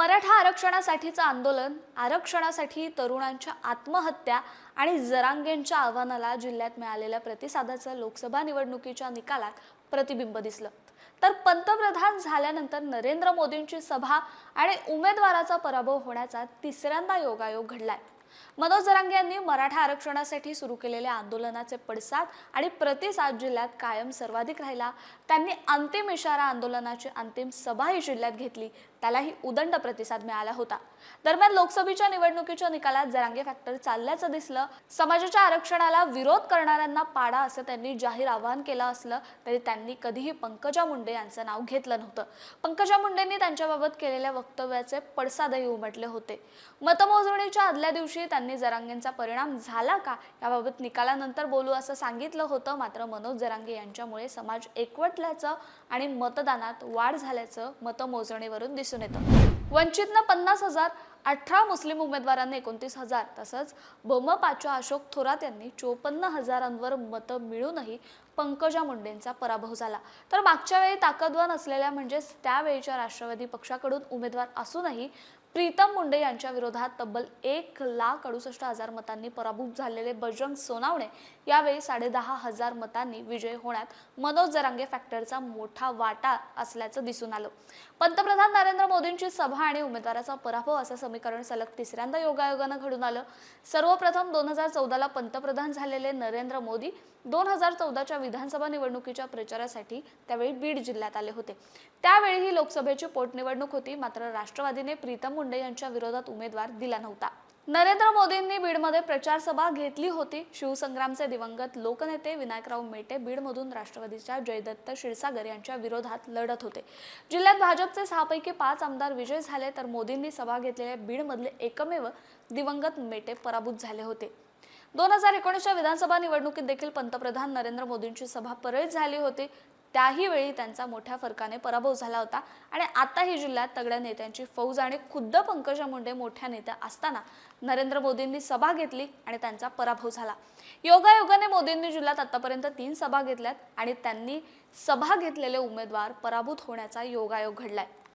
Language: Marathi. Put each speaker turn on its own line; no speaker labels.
मराठा आरक्षणासाठीचं आंदोलन आरक्षणासाठी तरुणांच्या आत्महत्या आणि जरांगेंच्या आव्हानाला जिल्ह्यात मिळालेल्या प्रतिसादाचं लोकसभा निवडणुकीच्या निकालात प्रतिबिंब दिसलं. तर पंतप्रधान झाल्यानंतर नरेंद्र मोदींची सभा आणि उमेदवाराचा पराभव होण्याचा तिसऱ्यांदा योगायोग घडलाय. मनोज जरांगे यांनी मराठा आरक्षणासाठी सुरू केलेल्या आंदोलनाचे पडसाद आणि प्रतिसाद जिल्ह्यात कायम सर्वाधिक राहिला. त्यांनी अंतिम इशारा आंदोलनाची अंतिम सभाही जिल्ह्यात घेतली. त्यालाही उदंड प्रतिसाद मिळाला होता. दरम्यान लोकसभेच्या निवडणुकीच्या निकालात जरांगे फॅक्टर चालल्याचं दिसलं. समाजाच्या आरक्षणाला विरोध करणाऱ्यांना पाडा असं त्यांनी जाहीर आवाहन केलं असलं तरी त्यांनी कधीही पंकजा मुंडे यांचं नाव घेतलं नव्हतं. पंकजा मुंडेंनी त्यांच्याबाबत केलेल्या वक्तव्याचे पडसादही उमटले होते. मतमोजणीच्या आदल्या दिवशी त्यांनी जरांगेंचा परिणाम झाला का? याबाबत निकालानंतर बोलू असं सांगितलं होतं. मात्र मनोज जरांगे यांच्यामुळे समाज एकवटल्याचं आणि मतदानात वाढ झाल्याचं मतमोजणीवरून दिसून येतं. वंचितनं पन्नास हजार अठरा मुस्लिम उमेदवारांनी एकोणतीस हजार तसंच बमपाच्या अशोक थोरात यांनी चोपन्न हजारांवर मतं मिळूनही पंकजा मुंडेंचा पराभव झाला. तर मागच्या वेळी ताकदवान असलेल्या म्हणजेच त्यावेळीच्या राष्ट्रवादी पक्षाकडून उमेदवार असूनही प्रीतम मुंडे यांच्या विरोधात तब्बल एक लाख अडुसष्ट हजार मतांनी पराभूत झालेले बजरंग सोनावणे यावेळी साडेदहा हजार मतांनी विजय होण्यात मनोज जरांगे फॅक्टरचा मोठा वाटा असल्याचं दिसून आलं. पंतप्रधान नरेंद्र मोदींची सभा आणि उमेदवाराचा पराभव असं समीकरण सलग तिसऱ्यांदा योगायोगानं घडून आलं. सर्वप्रथम दोन हजार चौदाला पंतप्रधान झालेले नरेंद्र मोदी दोन हजार चौदाच्या विधानसभा निवडणुकीच्या प्रचारासाठी त्यावेळी बीड जिल्ह्यात आले होते. त्यावेळी ही लोकसभेची पोटनिवडणूक होती मात्र राष्ट्रवादीने प्रीतम मुंडे यांच्या विरोधात उमेदवार दिला नव्हता. नरेंद्र मोदींनी बीडमध्ये प्रचार सभा घेतली होती. शिवसंग्रामचे दिवंगत लोकनेते विनायकराव मेटे बीडमधून राष्ट्रवादीच्या जयदत्त क्षीरसागर यांच्या विरोधात लढत होते. जिल्ह्यात भाजपचे सहापैकी पाच आमदार विजय झाले तर मोदींनी सभा घेतलेल्या बीडमधले एकमेव दिवंगत मेटे पराभूत झाले होते. दोन हजार एकोणीसच्या विधानसभा निवडणुकीत देखील पंतप्रधान नरेंद्र मोदींची सभा परळीत झाली होती. त्याही वेळी त्यांचा मोठ्या फरकाने पराभव झाला होता. आणि आताही जिल्ह्यात तगड्या नेत्यांची फौज आणि खुद्द पंकजा मुंडे मोठ्या नेत्या असताना नरेंद्र मोदींनी सभा घेतली आणि त्यांचा पराभव झाला. योगायोगाने मोदींनी जिल्ह्यात आतापर्यंत तीन सभा घेतल्यात आणि त्यांनी सभा घेतलेले उमेदवार पराभूत होण्याचा योगायोग घडलाय.